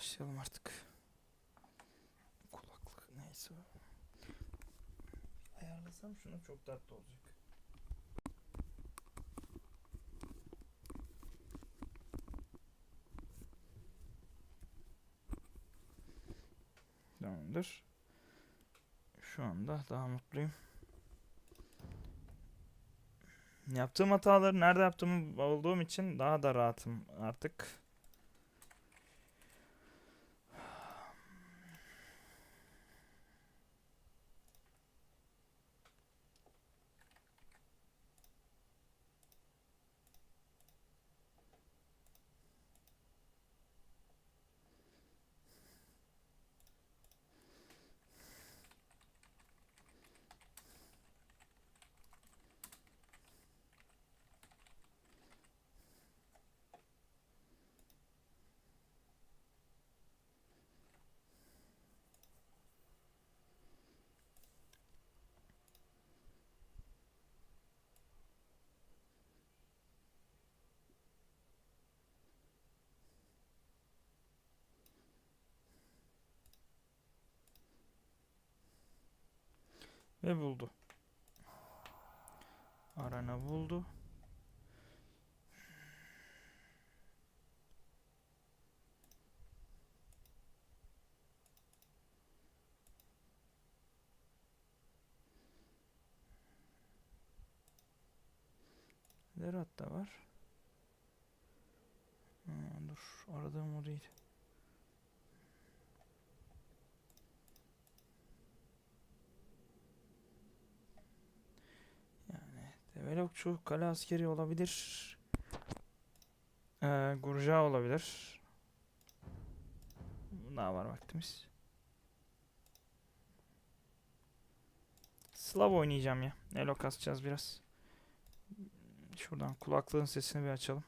Başlayalım artık. Kulaklık neyse. Ayarlasam şunu çok tatlı olacak. Tamamdır. Şu anda daha mutluyum. Yaptığım hataları nerede yaptığımı olduğum için daha da rahatım artık. Ve buldu. Arana buldu. Zerat da var. Ha, dur aradığım o değil. Yani Develokçu kale askeri olabilir. Ee, Gurja olabilir. Daha var vaktimiz. Slav oynayacağım ya. Elo kasacağız biraz. Şuradan kulaklığın sesini bir açalım.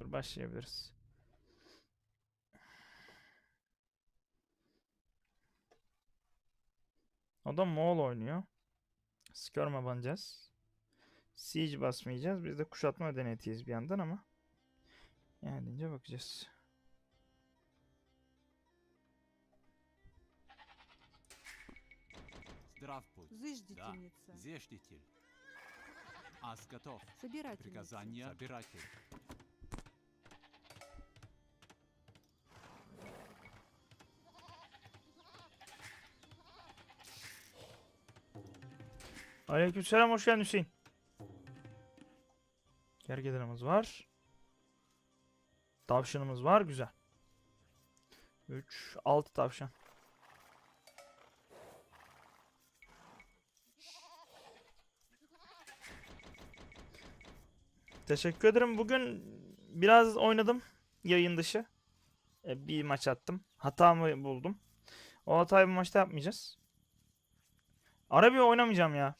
Dur başlayabiliriz. O da Moğol oynuyor. Skirma banacağız. Siege basmayacağız. Biz de kuşatma medeniyetiyiz bir yandan ama. Yani deyince bakacağız. Здравпуть. Зыждительница. Зештитель. Ас готов. Собирательница. Приказание собиратель. Aleykümselam hoş geldin Hüseyin. Gergedanımız var. Tavşanımız var güzel. 3 6 tavşan. Teşekkür ederim. Bugün biraz oynadım yayın dışı. E, bir maç attım. Hatamı buldum. O hatayı bu maçta yapmayacağız. Arabi oynamayacağım ya.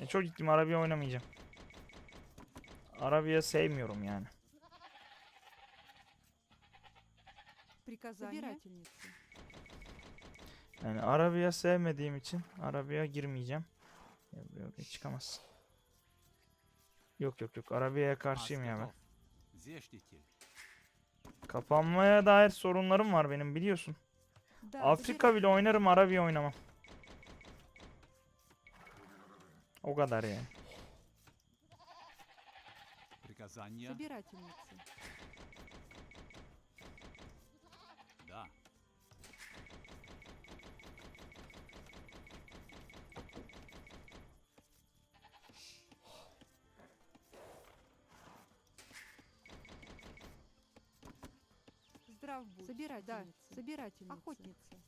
Ya çok gittim Arabiya oynamayacağım. Arabiya sevmiyorum yani. Yani Arabiya sevmediğim için Arabiya girmeyeceğim. Yok, yok çıkamazsın. Yok yok yok Arabiya'ya karşıyım ya ben. Kapanmaya dair sorunlarım var benim biliyorsun. Afrika bile oynarım Arabiya oynamam. Угадали. kadar yani. Приказание. Собирательница. Да. Здрав будь. Собирательница. Да, собирательница. Охотница.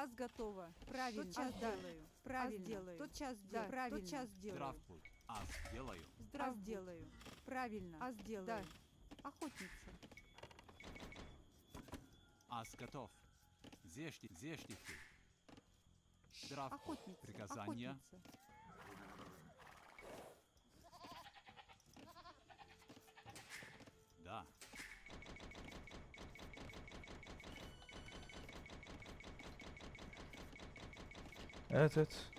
Аз готова. Правильно. Тотчас Аз да. делаю. Правильно. Аз делаю. Тотчас Да, делаю. Правильно. тотчас делаю. Здравствуй. Аз делаю. Здрав делаю. Правильно. Аз делаю. Да. Охотница. Аз готов. Зешти, зештите. Здравствуй. Охотница. Приказания. Охотница. Evet evet.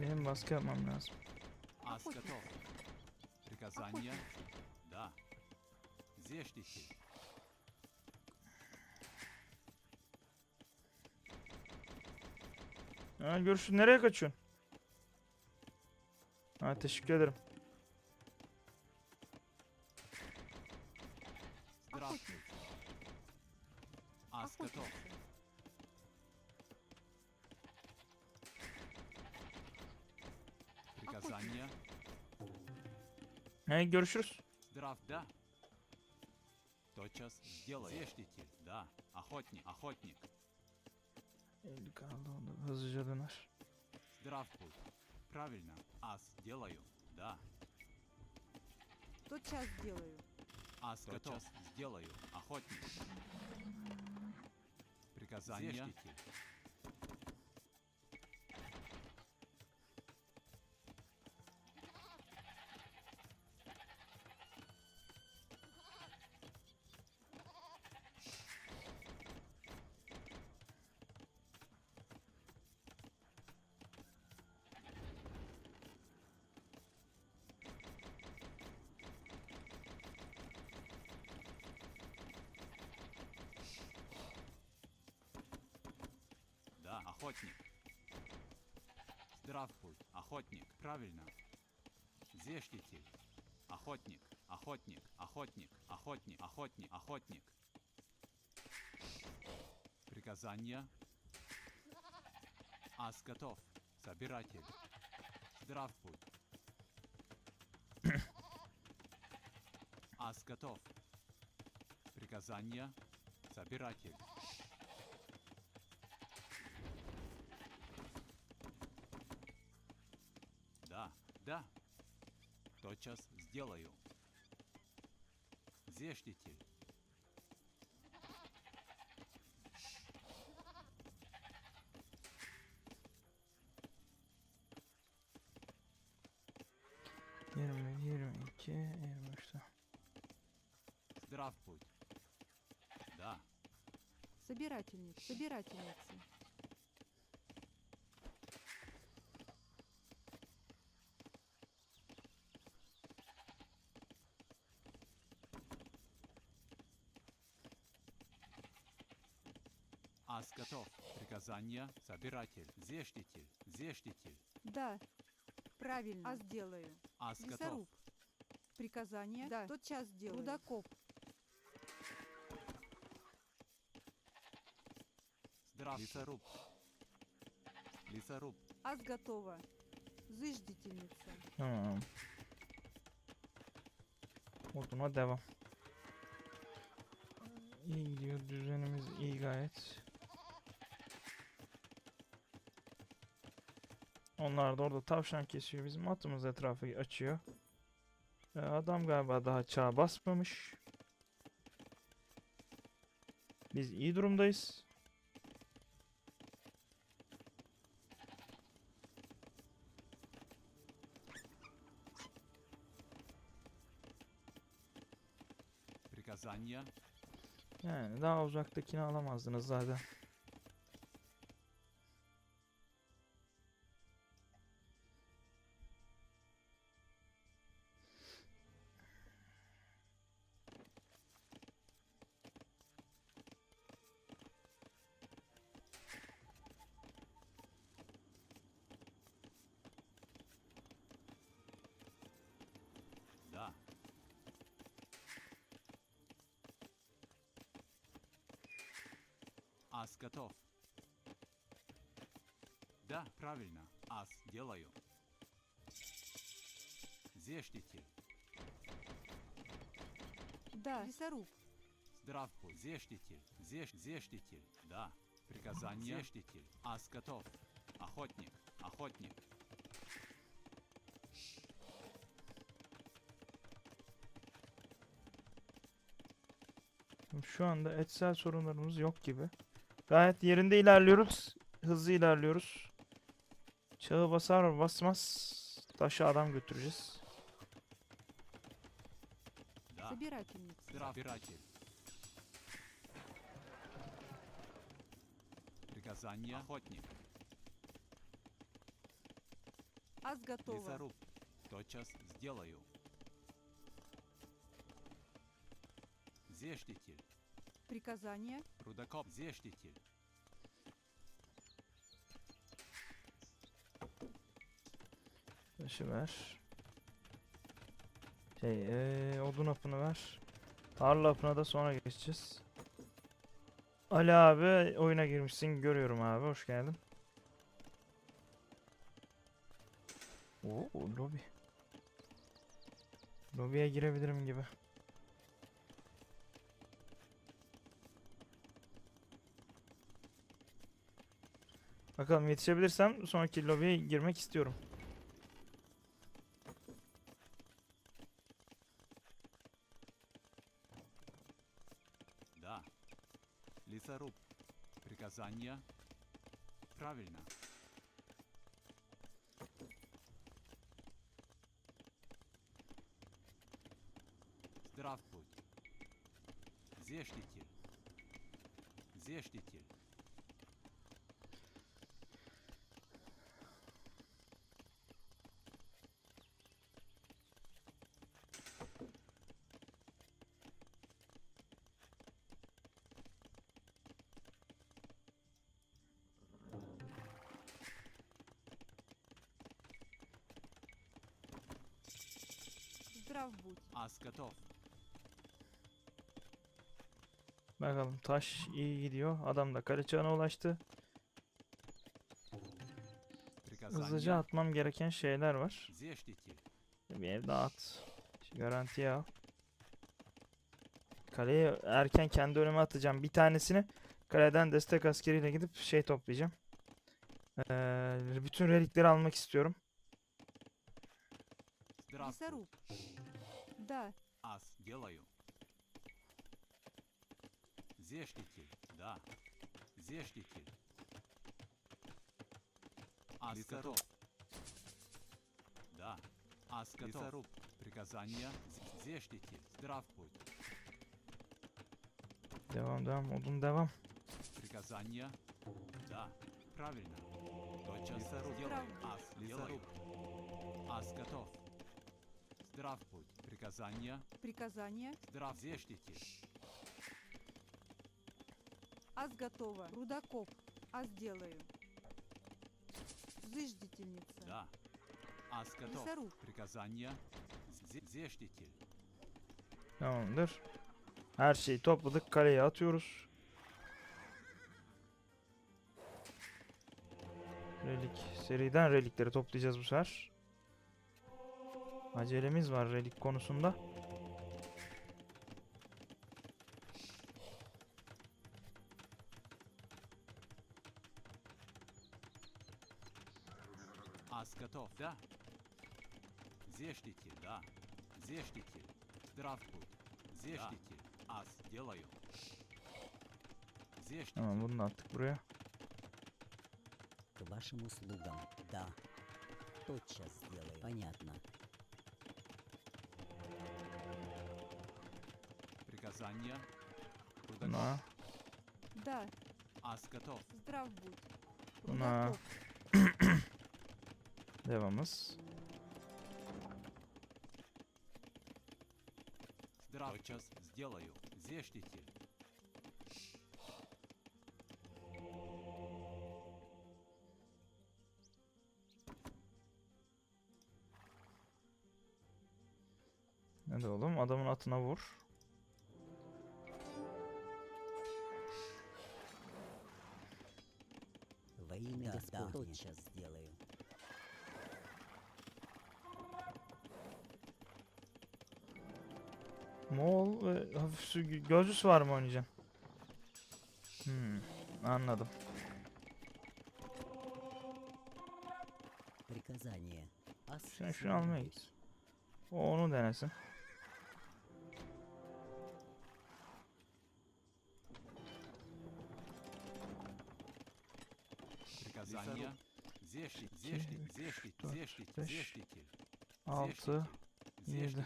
Benim baskı yapmam lazım. Аз Охотник. готов. Приказания. Да. Зештите. Ha, görüşün nereye kaçıyorsun? Ha, teşekkür ederim. Haftaya görüşürüz. Драфта. Тотчас сделаешь. Съешьте, да. Охотник, охотник. El kaldı onda. Hızlıca Правильно. А сделаю. Да. Тотчас сделаю. А готов. Сделаю. Охотник. Приказание. Съешьте. Охотник. Здравствуй, охотник. Правильно. Зештите. Охотник, охотник, охотник, охотник, охотник, охотник. Приказания. Ас готов. Собиратель. Здравствуй. Ас готов. Приказания. Собиратель. сейчас сделаю. Зештите. Первое дерево, Че, первое что? Здравствуй. Да. Собирательница, собирательница. Указание собиратель. Зештите, зештите. Да, правильно. А сделаю. Ас Лесоруб. Приказание. Да. Тот час сделаю. Рудокоп. Здравствуй. Лесоруб. Лесоруб. Ас готова. Зыждительница. А -а -а. Orduna devam. İyi gidiyor. Düzenimiz iyi gayet. Onlar da orada tavşan kesiyor. Bizim atımız etrafı açıyor. Ee, adam galiba daha çağ basmamış. Biz iyi durumdayız. Yani daha uzaktakini alamazdınız zaten. Ас готов. Да, правильно. Ас делаю. Зештите. Да. Лесоруб. Здравствуй. Зештитель. Зеш... Зештитель. Да. Приказание. Зештитель. Ас готов. Охотник. Охотник. Şu anda etsel sorunlarımız yok gibi. Gayet yerinde ilerliyoruz. Hızlı ilerliyoruz. Çağı basar basmaz taşı adam götüreceğiz. Да. Собирательница. Здравствуй. Приказание. Охотник. Ас готова. Лесоруб. Тотчас сделаю. Зештитель. Приказание. Рудокоп. Зештитель. Taşı ver. Şey, eee, odun apını ver. Tarla apına da sonra geçeceğiz. Ali abi oyuna girmişsin görüyorum abi hoş geldin. Oo lobi. Lobiye girebilirim gibi. Bakalım yetişebilirsem sonraki lobiye girmek istiyorum. Да. Лесоруб. Приказание. Правильно. Здравствуй. Зештитель. Зештитель. Kral bul. Askatov. Bakalım taş iyi gidiyor. Adam da karıçağına ulaştı. Hızlıca atmam gereken şeyler var. Bir ev daha at. Garantiye al. Kaleye erken kendi önüme atacağım. Bir tanesini kaleden destek askeriyle gidip şey toplayacağım. Ee, bütün relikleri almak istiyorum. Да. Ас делаю. Зештитель. Да. Зештитель. Ас готов. Да. Ас готов. Лесоруб. Приказание. З- Зештитель. Здравствуй. Devam devam odun devam. Приказание. Да. Правильно. Тотчас лесоруб. Ас. Лесоруб. Ас готов. Здравствуй. Приказание. Приказание. Здрав. Зештитель. Ас готова. Рудокоп. Ас делаю. Зыждительница. Да. Ас готов. Лесоруб. Приказание. Зе- Зештитель. Tamamdır. Her şeyi topladık. Kaleye atıyoruz. Relik. Seriden relikleri toplayacağız bu sefer. Acelemiz var relik konusunda. Ас готов, да? Зештитель, да. Зештитель. Здравствуй. Зештитель. Ас делаю. Зештитель. Tamam bunu da attık buraya. К вашим услугам. Да. Тотчас сделаю. Понятно. лазанья. Курдаков. На. Да. Аз готов. Здрав будь. На. Devamız. Здрав час сделаю. Зештите. Ne de oğlum adamın atına vur. имя Господне. Тотчас сделаю. Moğol ve hafif su gözcüsü var mı oynayacaksın? Hmm, anladım. Приказание. Ас Sen şunu almaya git. O onu denesin. 2 4 5 6 7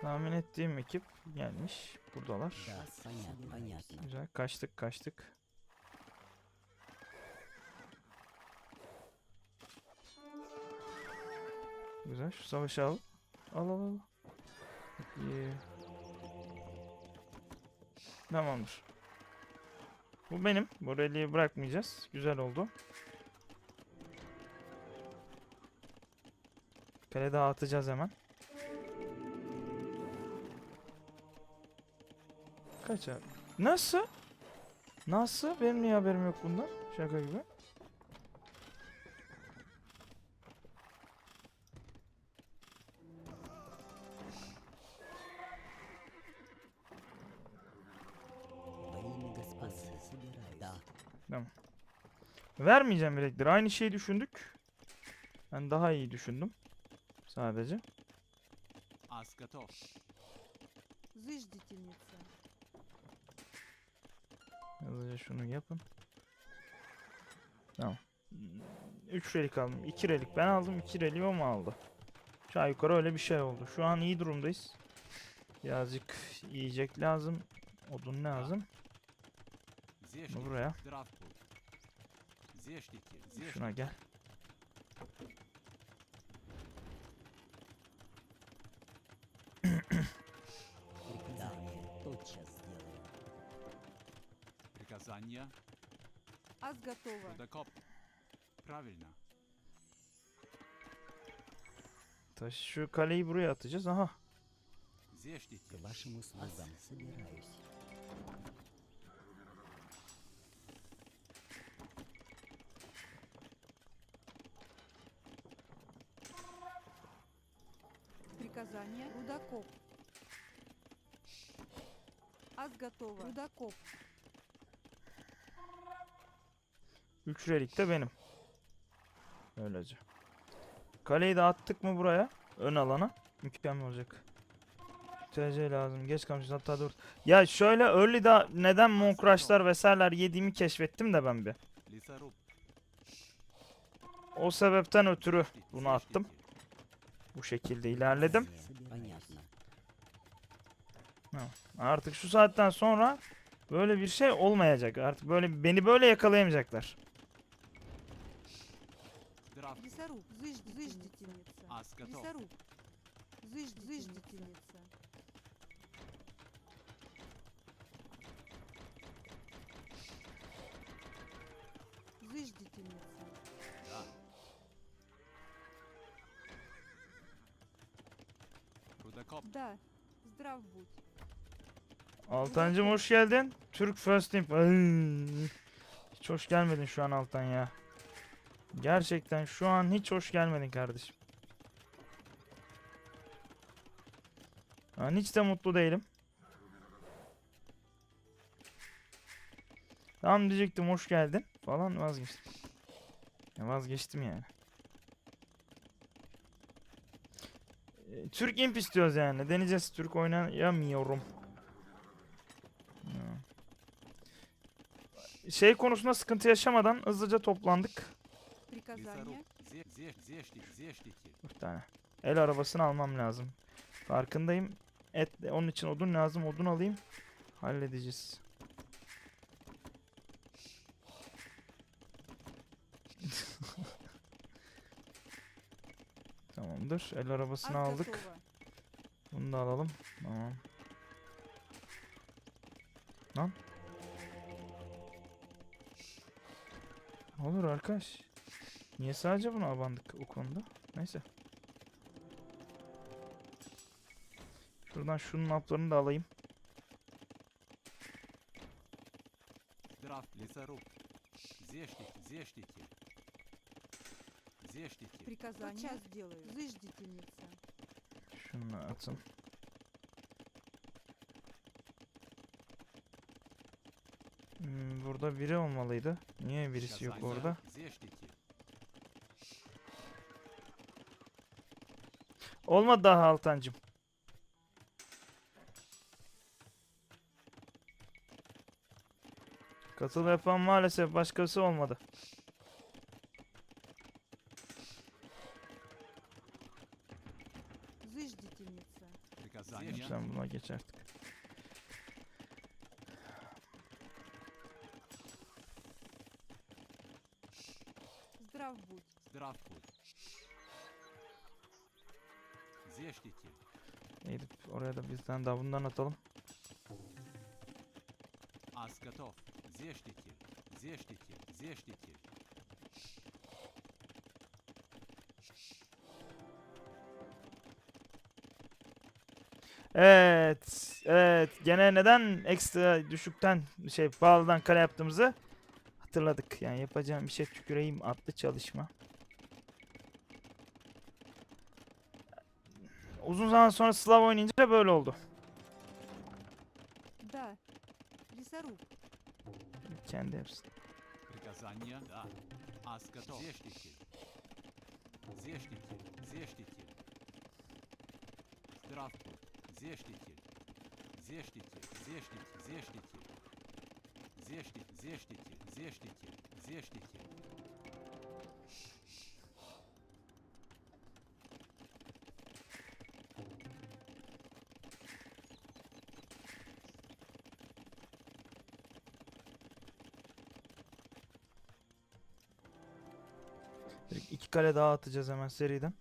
Tahmin ettiğim ekip gelmiş. Buradalar. Güzel. Kaçtık kaçtık. Güzel. Şu savaşı al. Al al al. İyi. Tamamdır. Bu benim. Borelli'yi bırakmayacağız. Güzel oldu. Kale dağıtacağız hemen. Kaç abi? Nasıl? Nasıl? Benim niye haberim yok bundan? Şaka gibi. Tamam. Vermeyeceğim bilekleri. Aynı şeyi düşündük. Ben daha iyi düşündüm. Sadece. Az Hızlıca şunu yapın. Tamam. 3 relik aldım. 2 relik ben aldım. 2 relik o mu aldı? Aşağı yukarı öyle bir şey oldu. Şu an iyi durumdayız. Birazcık yiyecek lazım. Odun lazım. Зештитель. Bunu buraya. Здравствуй. Зештитель, зештитель. Şuna gel. приказание. Тотчас сделаю. Приказание. Ас готова. Рудокоп. Правильно. Taş şu kaleyi buraya atacağız. Aha. К Зештитель. вашим услугам собираюсь. Rudakov var. Rudakov. relik de benim. Öylece. Kaleyi de attık mı buraya? Ön alana. Mükemmel olacak. TC lazım. Geç kalmışız hatta dur. Ya şöyle early da neden monkraşlar vesaireler yediğimi keşfettim de ben bir. O sebepten ötürü bunu attım. Bu şekilde ilerledim. Собираюсь. Понятно. Artık şu saatten sonra böyle bir şey olmayacak. Artık böyle beni böyle yakalayamayacaklar. Здравствуй. Лесоруб. Зыж- Зыждительница. Ас готов. Лесоруб. Зыж- Зыждительница. Зыждительница. Да. Рудокоп. Да. Здрав будь. Altancım hoş geldin. Türk First Team. Ay, Hiç hoş gelmedin şu an Altan ya. Gerçekten şu an hiç hoş gelmedin kardeşim. Ben hiç de mutlu değilim. Tamam diyecektim hoş geldin falan vazgeçtim. Ya vazgeçtim yani. Türk imp istiyoruz yani. Deneyeceğiz. Türk oynayamıyorum. Şey konusunda sıkıntı yaşamadan hızlıca toplandık. Bir tane. El arabasını almam lazım. Farkındayım. Et, onun için odun lazım. Odun alayım. Halledeceğiz. Tamamdır. El Ас arabasını aldık. готова. Bunu da alalım. Tamam. Lan. Olur arkadaş. Niye sadece buna abandık o konuda? Neyse. Şuradan şunun haplarını da alayım. Здрав, лесоруб. Зештить, зештитель. Зештите. Приказание. Тотчас сделаю. Зыждительница. Şunu atın. Hmm, burada biri olmalıydı. Niye birisi yok Приказание. orada? Зештите. Olmadı daha Altancım. Katıl yapan maalesef başkası olmadı. Vallahi geç artık. Zdrav будь. Zdrav Zeştiti. Neydi? Oraya da bizden daha bundan atalım. Askatov. Zeştiti. Zeştiti. Zeştiti. Evet. Evet. Gene neden ekstra düşükten şey pahalıdan kale yaptığımızı hatırladık. Yani yapacağım bir şey tüküreyim adlı çalışma. Uzun zaman sonra Slav oynayınca böyle oldu. Да. Лесоруб. Kendi yapsın. Приказание. Да. Ас готов. sehr stinkel. Sehr stinkel, sehr stinkel, sehr stinkel. Sehr stinkel, sehr stinkel, sehr stinkel, sehr stinkel. İki kale daha atacağız hemen seriden.